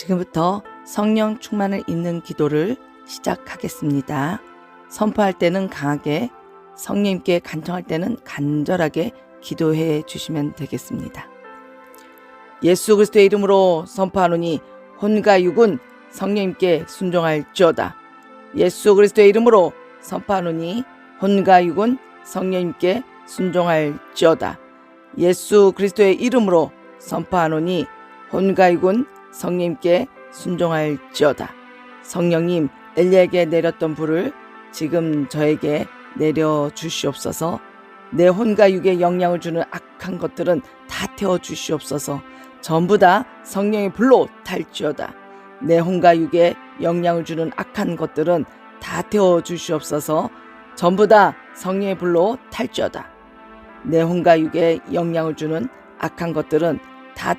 지금부터 성령 충만을 잇는 기도를 시작하겠습니다. 선포할 때는 강하게, 성령님께 간청할 때는 간절하게 기도해 주시면 되겠습니다. 예수 그리스도의 이름으로 선포하노니 혼과 육은 성령님께 순종할지어다. 예수 그리스도의 이름으로 선포하노니 혼과 육은 성령님께 순종할지어다. 예수 그리스도의 이름으로 선포하노니 혼과 육은 성령님께 순종할지어다. 성령님 엘리에게 내렸던 불을 지금 저에게 내려 주시옵소서. 내 혼과 육에 영향을 주는 악한 것들은 다 태워 주시옵소서. 전부 다 성령의 불로 탈지어다. 내 혼과 육에 영향을 주는 악한 것들은 다 태워 주시옵소서. 전부 다 성령의 불로 탈지어다. 내 혼과 육에 영향을 주는 악한 것들은